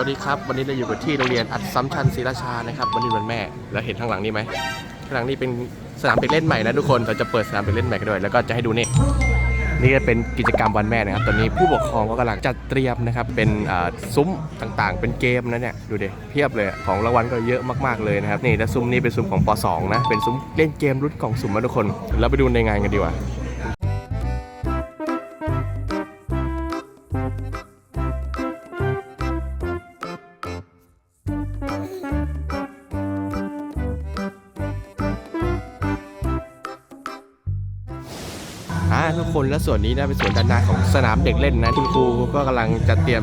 วัสดีครับ วันนี้เราอยู่กันที่โรงเรียนอัดซัมชันศรีราชานะครับ วันนี้วันแม่ แล้วเห็นข้างหลังนี่ไหมข้างหลังนี่เป็นสนามเด็กเล่นใหม่นะทุกคนเราจะเปิดสนามเด็กเล่นใหม่กันด้วย แล้วก็จะให้ดูนี่นี่ก็เป็นกิจกรรมวันแม่นะครับ ตอนนี้ผู้ปกครองก็กำลังจัดเตรียมนะครับ เป็นซุ้มต่างๆ เป็นเกมนะเนี่ย ดูดิเพียบเลย ของรางวัลก็เยอะมากๆเลยนะครับ นี่แล้วซุ้มนี้เป็นซุ้มของป .2 นะ เป็นซุ้มเล่นเกมรุ่นกล่องสุ่มนะทุกคนแล้วไปดูในงานกันดีกว่า คนและส่วนนี้นะเป็นส่วนด้านหน้าของสนามเด็กเล่นนะคุณครูก็กำลังจะเตรียม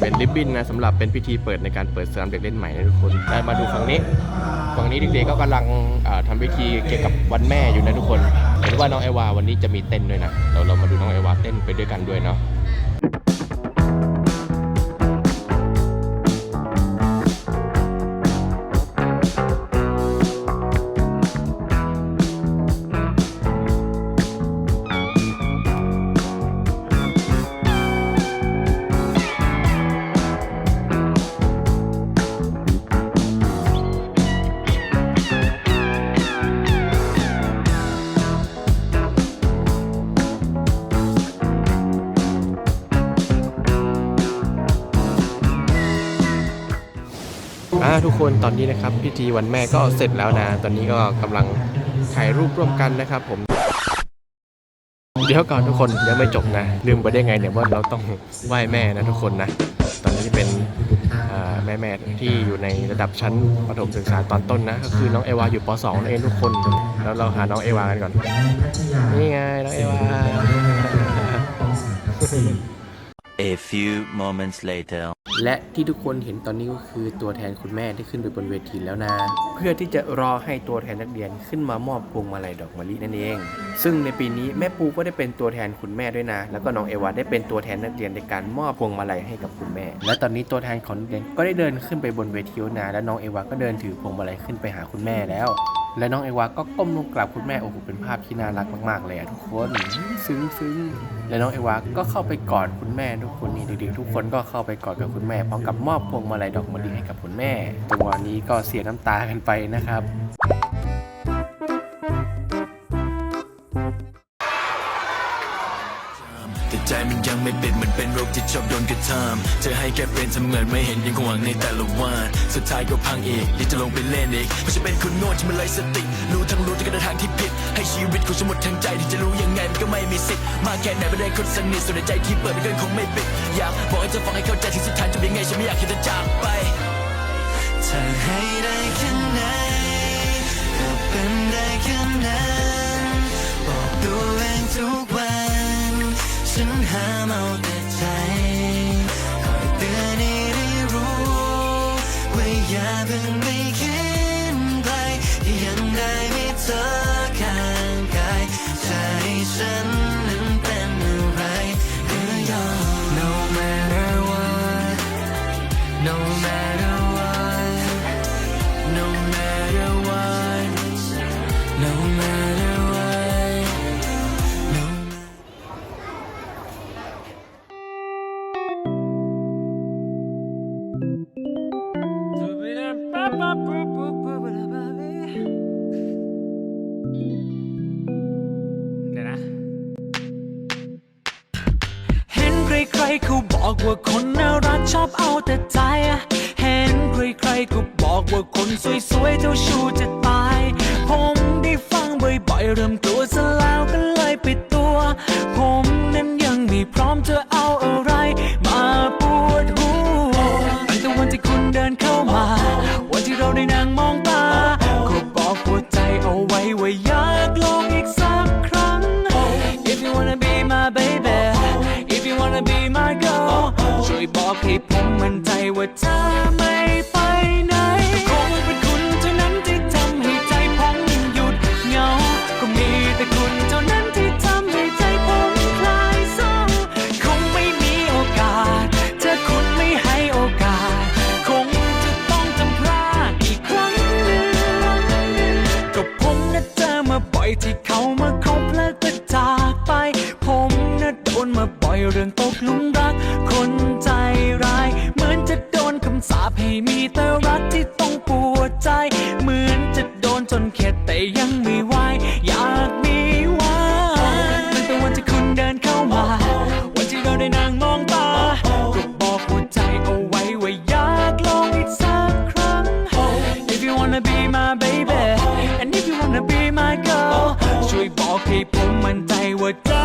เป็นริบบิ้นนะสำหรับเป็นพิธีเปิดในการเปิดสนามเด็กเล่นใหม่นะทุกคนมาดูฝั่งนี้ฝั่งนี้เด็กๆก็กำลังทำทำพิธีเกี่ยวกับวันแม่อยู่นะทุกคนเห็นว่าน้องไอวาวันนี้จะมีเต้นด้วยนะเราเรามาดูน้องไอวาเต้นไปด้วยกันด้วยเนาะ ทุกคนตอนนี้นะครับพิธีวันแม่ก็เสร็จแล้วนะ ตอนนี้ก็กำลังถ่ายรูปร่วมกันนะครับ ผม เดี๋ยวก่อนทุกคนยังไม่จบนะลืมไปได้ไงเนี่ยว่าเราต้องไหว้แม่นะทุกคนนะตอนนี้เป็นแม่แม่ที่อยู่ในระดับชั้นประถมศึกษาตอนต้นนะก็คือน้องเอวาอยู่ป .2 นั่นเองทุกคนแล้วเราหาน้องเอวากันก่อนนี่ไงน้องเอวา A few moments later. และที่ทุกคนเห็นตอนนี้ก็คือตัวแทนคุณแม่ที่ขึ้นไปบนเวทีแล้วนะ เพื่อที่จะรอให้ตัวแทนนักเรียนขึ้นมามอบพวงมาลัยดอกมะลินั่นเอง ซึ่งในปีนี้แม่ปูก็ได้เป็นตัวแทนคุณแม่ด้วยนะ แล้วก็น้องเอวาได้เป็นตัวแทนนักเรียนในการมอบพวงมาลัยให้กับคุณแม่ และตอนนี้ตัวแทนของนักเรียนก็ได้เดินขึ้นไปบนเวทีแล้วนะและน้องเอวาก็เดินถือพวงมาลัยขึ้นไปหาคุณแม่แล้ว และน้องเอวาก็ก้มลงกราบคุณแม่โอ้โหเป็นภาพที่น่ารักมากๆเลยอะทุกคนซึ้งซึ้งและน้องเอวาก็เข้าไปกอดคุณแม่ทุกคนนี่เด็กๆทุกคนก็เข้าไปกอดกับคุณแม่พร้อมกับมอบพวงมาลัยดอกมะลิให้กับคุณแม่ตัวนี้ก็เสียน้ำตากันไปนะครับ ใจมันยังไม่ปิดเหมันเป็นโรคที่ชอบโดนกระทำเธอให้แค่เป็นทำเสมือนไม่เห็นยังคงหวังในแต่ละวันสุดท้ายก็พังอีกที่จะลงไปเล่นอีกเพราะฉันเป็นคนโง่ที่มันเลยสติรู้ทั้งรู้ที่กระทางที่ผิด ให้ชีวิตของฉันหมดทั้งใจที่จะรู้ยังไงมันก็ไม่มีสิทธิ์มาแค่ไหนไม่ได้คนสนิทส่วนในใจที่เปิดมันก็คงไม่ปิดอยากบอกให้เธอฟังให้เข้าใจที่สุดท้ายจะเป็นยังไงฉันไม่อยากให้เธอจากไปเธอให้ได้แค่ไหนก็เป็นได้แค่นั้น ฉันหาเอาแต่ใจคอยเตือนให้ได้รู้ว่าอย่าเพิ่งไปคิดไกลที่ยังได้มีเธอข้างกายใจฉันนั้นเป็นอะไรหรือยอม No matter what No matter ใครๆเขาบอกว่าคนน่ารักชอบเอาแต่ใจ เห็นใครๆก็บอกว่าคนสวยๆเจ้าชู้จะตาย ผมได้ฟังบ่อยๆเริ่มกลัวซะแล้วก็เลยปิดตัว ผมนั้นยังไม่พร้อมจะเอาอะไร มาปวดหัวตั้งแต่วันที่คุณเดินเข้ามา วันที่เราได้นั่งมองตาก็บอกหัวใจเอาไว้ว่าอยากลองอีกสักครั้ง If you wanna be my baby ยบอกให้ผมมั่นใจว่าเธอ รักที่ต้องปวดใจ เหมือนจะโดนจนเข็ดแต่ยังไม่ไหวอยากมีไว้มันเป็นวันที่คุณเดินเข้ามา วันที่เราได้นั่งมองตาก็บอกหัวใจเอาไว้ว่าอยากลองอีกสักครั้ง If you wanna be my baby and if you wanna be my girl ช่วยบอกให้ผมมั่นใจว่าจะ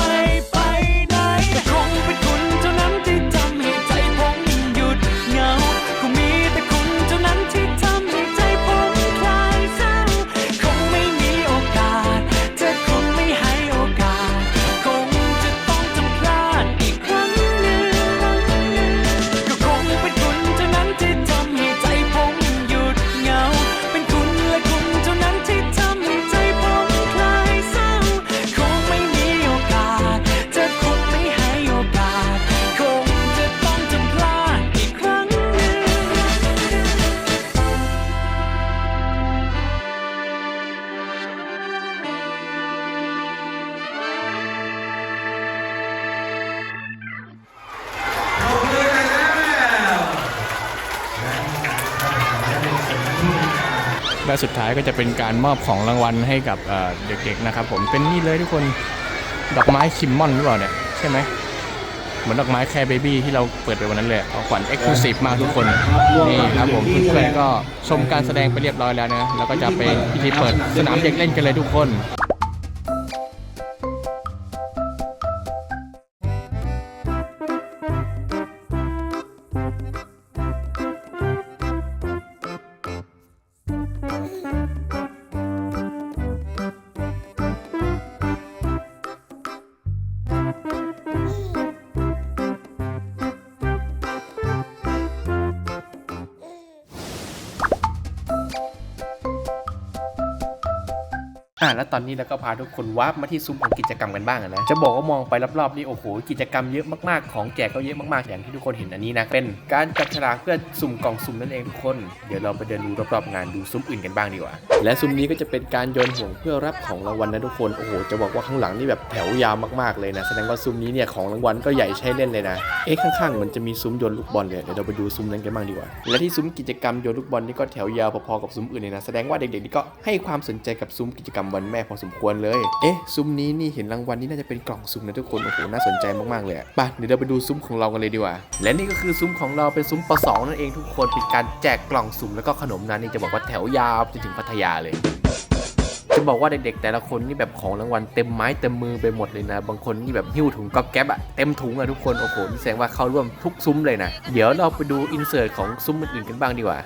และสุดท้ายก็จะเป็นการมอบของรางวัลให้กับเอ่อเด็กๆนะครับ ผมเป็นนี่เลยทุกคนดอกไม้คิมมอนหรือเปล่าเนี่ยใช่ไหมเหมือนดอกไม้แคร์เบบี้ที่เราเปิดไปวันนั้นเลยเอาขวัญเอ็กซ์คลูซีฟมากทุกคนนี่ครับผมเพื่อนๆก็ชมการแสดงไปเรียบร้อยแล้วนะแล้วก็จะไปพิธีเปิดสนามเด็กเล่นกันเลยทุกคน แล้วตอนนี้เราก็พาทุกคนวาร์ปมาที่ซุ้มของกิจกรรมกันบ้างนะ จะบอกว่ามองไปรอบๆนี่โอ้โหกิจกรรมเยอะมากๆ ของแจกก็เยอะมากๆ อย่างที่ทุกคนเห็นอันนี้นะ เป็นการจับฉลากเพื่อสุ่มกล่องสุ่มนั่นเองทุกคน เดี๋ยวเราไปเดินดูรอบๆงานดูซุ้มอื่นกันบ้างดีกว่า และซุ้มนี้ก็จะเป็นการโยนห่วงเพื่อรับของรางวัลนะทุกคน โอ้โห จะบอกว่าข้างหลังนี่แบบแถวยาวมากๆเลยนะ แสดงว่าซุ้มนี้เนี่ยของรางวัลก็ใหญ่ใช้เล่นเลยนะ เอ๊ะข้างๆมือนจะมีซุ้มโยนลูกบอลเลยเดี๋ยวเราไปดูซุ้มนั้นกันบ้างดีกว่า และที่ซุ้มกิจกรรมโยนลูกบอลนี่ก็แถวยาวพอๆกับซุ้มอื่นเลยนะ แสดงว่าเด็กๆนี่ก็ให้ความสนใจกับซุ้มกิจกรรมวันแม่พอสมควรเลย เอ๊ะ ซุ้มนี้นี่เห็นรางวัลนี่น่าจะเป็นกล่องซุ้มนะทุกคน โอ้โห น่าสนใจมากๆเลยอะไปเดี๋ยวเราไปดูซุ้มของเรากันเลยดีกว่า และนี่ก็คือซุ้มของเราเป็นซุ้มปสองนั่นเองทุกคน เป็นการแจกกล่องสุ่มแล้วก็ขนมนั้นนี่จะบอกว่าแถวยาวจนถึงพัทยาเลยจะบอกว่าเด็กๆ แต่ละคนนี่แบบของรางวัลเต็มไม้เต็มมือไปหมดเลยนะ บางคนนี่แบบหิ้วถุงก๊อบแก๊บอะเต็มถุงอะทุกคนโอ้โหนี่แสดงว่าเข้าร่วมทุกซุ้มเลยนะ เดี๋ยวเราไปดูอินเสิร์ตของซุ้มอื่นๆกันบ้างดีกว่า